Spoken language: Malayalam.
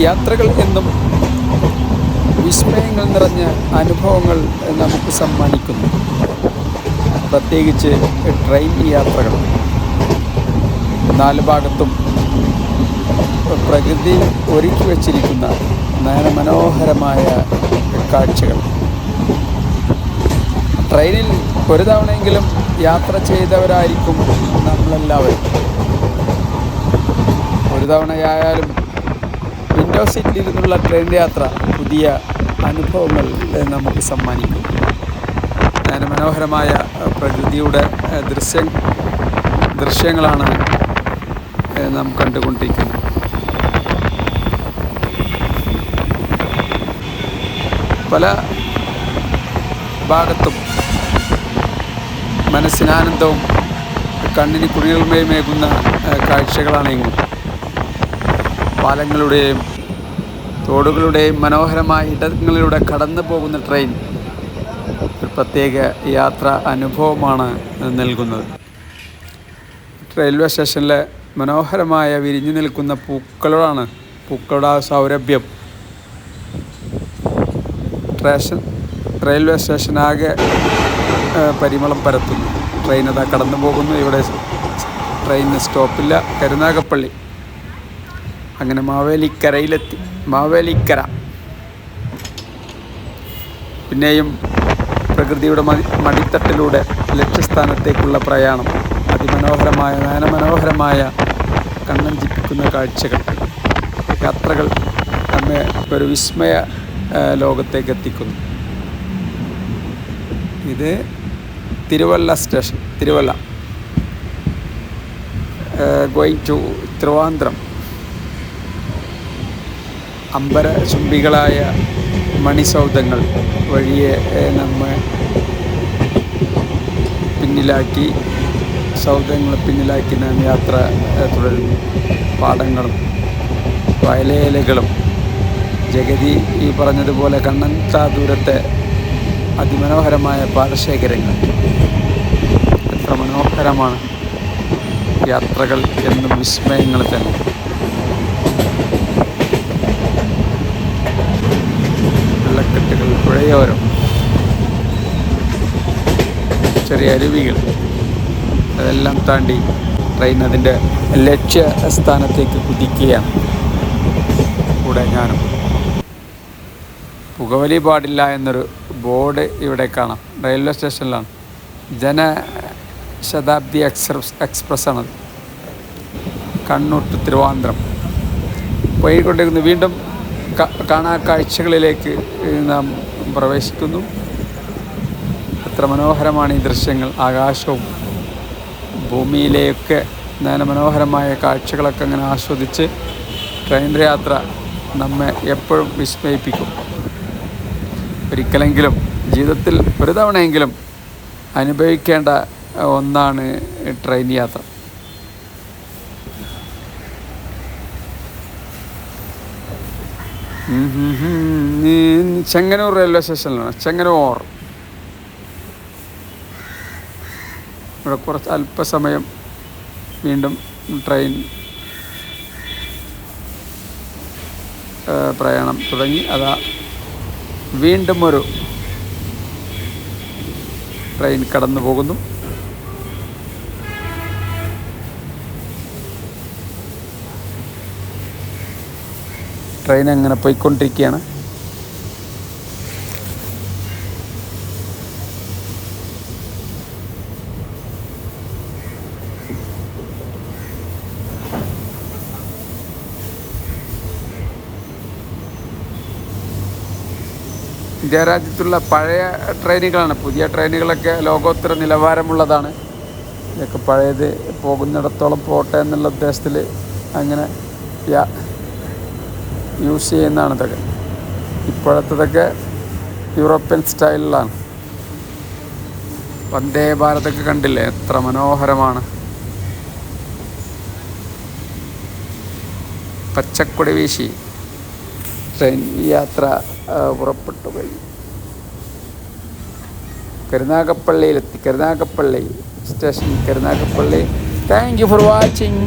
യാത്രകൾ എന്നും വിസ്മയങ്ങൾ നിറഞ്ഞ അനുഭവങ്ങൾ നമുക്ക് സമ്മാനിക്കുന്നു. പ്രത്യേകിച്ച് ട്രെയിൻ യാത്രകൾ. നാല് ഭാഗത്തും പ്രകൃതി ഒരുക്കി വച്ചിരിക്കുന്ന നയനമനോഹരമായ കാഴ്ചകൾ. ട്രെയിനിൽ ഒരു തവണയെങ്കിലും യാത്ര ചെയ്തവരായിരിക്കും നമ്മളെല്ലാവരും. ഒരു തവണയായാലും വിൻഡോ സീറ്റിൽ നിന്നുള്ള ട്രെയിൻ യാത്ര പുതിയ അനുഭവങ്ങൾ നമുക്ക് സമ്മാനിക്കും. അങ്ങനെ മനോഹരമായ പ്രകൃതിയുടെ ദൃശ്യ ദൃശ്യങ്ങളാണ് നാം കണ്ടുകൊണ്ടിരിക്കുന്നത്. പല ഭാഗത്തും മനസ്സിനാനന്ദവും കണ്ണിന് കുളിർമയുമേകുന്ന കാഴ്ചകളാണെങ്കിലും പാലങ്ങളുടെയും തോടുകളുടെയും മനോഹരമായ ഇടങ്ങളിലൂടെ കടന്നു പോകുന്ന ട്രെയിൻ ഒരു പ്രത്യേക യാത്ര അനുഭവമാണ് നൽകുന്നത്. റെയിൽവേ സ്റ്റേഷനിലെ മനോഹരമായ വിരിഞ്ഞു നിൽക്കുന്ന പൂക്കളാണ് പൂക്കളുടെ സൗരഭ്യം. സ്റ്റേഷൻ റെയിൽവേ സ്റ്റേഷനാകെ പരിമളം പരത്തുന്നു. ട്രെയിൻ അതാ കടന്നു പോകുന്നു. ഇവിടെ ട്രെയിനിന് സ്റ്റോപ്പില്ല. കരുനാഗപ്പള്ളി. അങ്ങനെ മാവേലിക്കരയിലെത്തി. മാവേലിക്കര. പിന്നെയും പ്രകൃതിയുടെ മതി മടിത്തട്ടിലൂടെ ലക്ഷ്യസ്ഥാനത്തേക്കുള്ള പ്രയാണം. അതിമനോഹരമായ നയനമനോഹരമായ കണ്ണഞ്ചിപ്പിക്കുന്ന കാഴ്ചകൾ. യാത്രകൾ നമ്മെ ഒരു വിസ്മയ ലോകത്തേക്ക് എത്തിക്കുന്നു ഇത് Thiruvalla station Thiruvalla. Going to Thiruvananthapuram. അമ്പര ചുംബികളായ മണിസൗധങ്ങൾ വഴിയെ നമ്മെ പിന്നിലാക്കി സൗധങ്ങൾ പിന്നിലാക്കി നാം യാത്ര തുടരുന്നു. പാടങ്ങളും വയലേലകളും. ജഗതി ഈ പറഞ്ഞതുപോലെ കണ്ണൻതാ ദൂരത്തെ അതിമനോഹരമായ പാടശേഖരങ്ങൾ എത്ര മനോഹരമാണ് യാത്രകൾ എന്നും വിസ്മയങ്ങൾ തന്നെ. പുഴയോരം ചെറിയ അരുവികൾ. അതെല്ലാം താണ്ടി ട്രെയിൻ അതിന്റെ ലക്ഷ്യ സ്ഥാനത്തേക്ക് കുതിക്കുകയാണ്. കൂടെ ഞാനും. പുകവലി പാടില്ല എന്നൊരു ബോർഡ് ഇവിടെ കാണാം. റെയിൽവേ സ്റ്റേഷനിലാണ് ജനശതാബ്ദി എക്സ്പ്രസ് എക്സ്പ്രസ് ആണത് കണ്ണൂർ ടു തിരുവനന്തപുരം പോയിക്കൊണ്ടിരിക്കുന്നു. വീണ്ടും കാണാ കാഴ്ചകളിലേക്ക് നാം പ്രവേശിക്കുന്നു. എത്ര മനോഹരമാണ് ഈ ദൃശ്യങ്ങൾ. ആകാശവും ഭൂമിയിലെയൊക്കെ നല്ല മനോഹരമായ കാഴ്ചകളൊക്കെ അങ്ങനെ ആസ്വദിച്ച് ട്രെയിൻ യാത്ര നമ്മെ എപ്പോഴും വിസ്മയിപ്പിക്കും. ഒരിക്കലെങ്കിലും ജീവിതത്തിൽ ഒരു തവണയെങ്കിലും അനുഭവിക്കേണ്ട ഒന്നാണ് ട്രെയിൻ യാത്ര. ചെങ്ങന്നൂർ റെയിൽവേ സ്റ്റേഷനിലാണ് ചെങ്ങന്നൂർ. ഇവിടെ കുറച്ച് അല്പസമയം വീണ്ടും ട്രെയിൻ പ്രയാണം തുടങ്ങി. അതാ വീണ്ടും ഒരു ട്രെയിൻ കടന്നു പോകുന്നു ട്രെയിൻ അങ്ങനെ പോയിക്കൊണ്ടിരിക്കുകയാണ്. ഇന്ത്യ രാജ്യത്തുള്ള പഴയ ട്രെയിനുകളാണ് പുതിയ ട്രെയിനുകളൊക്കെ ലോകോത്തര നിലവാരമുള്ളതാണ്. ഇതൊക്കെ പഴയത് പോകുന്നിടത്തോളം പോട്ടെ എന്നുള്ള ഉദ്ദേശത്തിൽ അങ്ങനെ യൂസ് ചെയ്യുന്നതാണ് ഇതൊക്കെ. ഇപ്പോഴത്തതൊക്കെ യൂറോപ്യൻ സ്റ്റൈലിലാണ്. വന്ദേ ഭാരതൊക്കെ കണ്ടില്ലേ? എത്ര മനോഹരമാണ്. പച്ചക്കൊടി വീശി ട്രെയിൻ യാത്ര പുറപ്പെട്ടു കഴിഞ്ഞു കരുനാഗപ്പള്ളിയിലെത്തി. Karunagappally station. Karunagappally. Thank you for watching